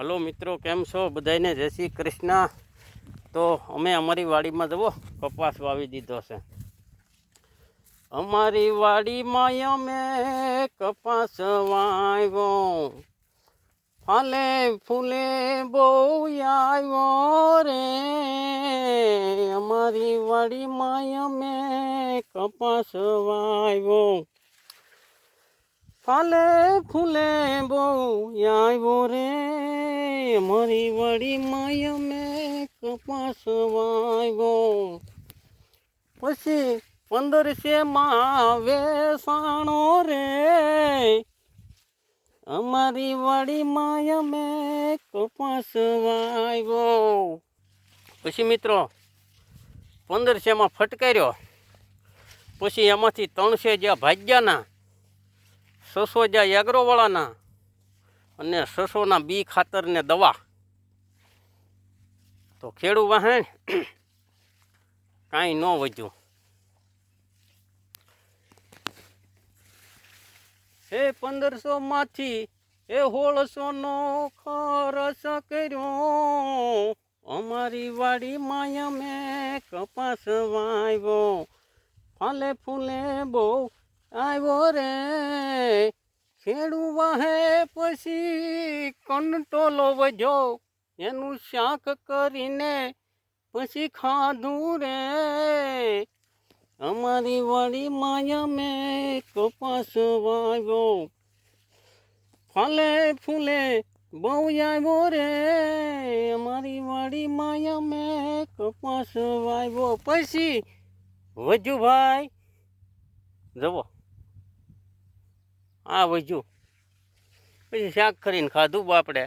Hello મિત્રો, કેમ છો? બધાને જય શ્રી કૃષ્ણ. તો અમે અમારી વાડીમાં જવો કપાસ વાવી દીધો છે. અમારી વાડીમાં અમે કપાસ વાવ્યો. ફાલે ફૂલે બહુ આવ્યો રે. અમારી વાડીમાં અમે કપાસ વાવ્યો. ફાલે ફૂલે બહુ આવ્યો રે. મારી માયા મેં કપાસ વાવ્યો. પછી પંદરસે માં વેસાણો રે. અમારી વાડી માયા અમે કપાસ વાવ્યો. પછી મિત્રો પંદરસેમાં ફટકાર્યો. પછી એમાંથી ત્રણસે જ્યાં ભાગ્યાના સસો જ્યાં એગ્રોવાળાના અને સસોના બી ખાતર ને દવા. તો ખેડૂ વાહણ કાંઈ ન વધ્યું. હે પંદરસો માંથી એ હોળસો નો ખરસ કર્યો. અમારી વાડી માયા મેં કપાસ વાવ્યો. ફાલે ફૂલે બહુ આવ્યો રે. ખેડૂ વાહે પછી કંટોલો વજો એનું શાક કરીને પછી ખાધું રે. અમારી વાળી માયા મેં કપાસ વાવ્યો. ફાલે ફૂલે બહુ આવ્યો રે. અમારી વાળી માયા મેં કપાસ વાવ્યો. પછી વજુ ભાઈ જવો. આ વજુ પછી શાક કરીને ખાધું બાપડે.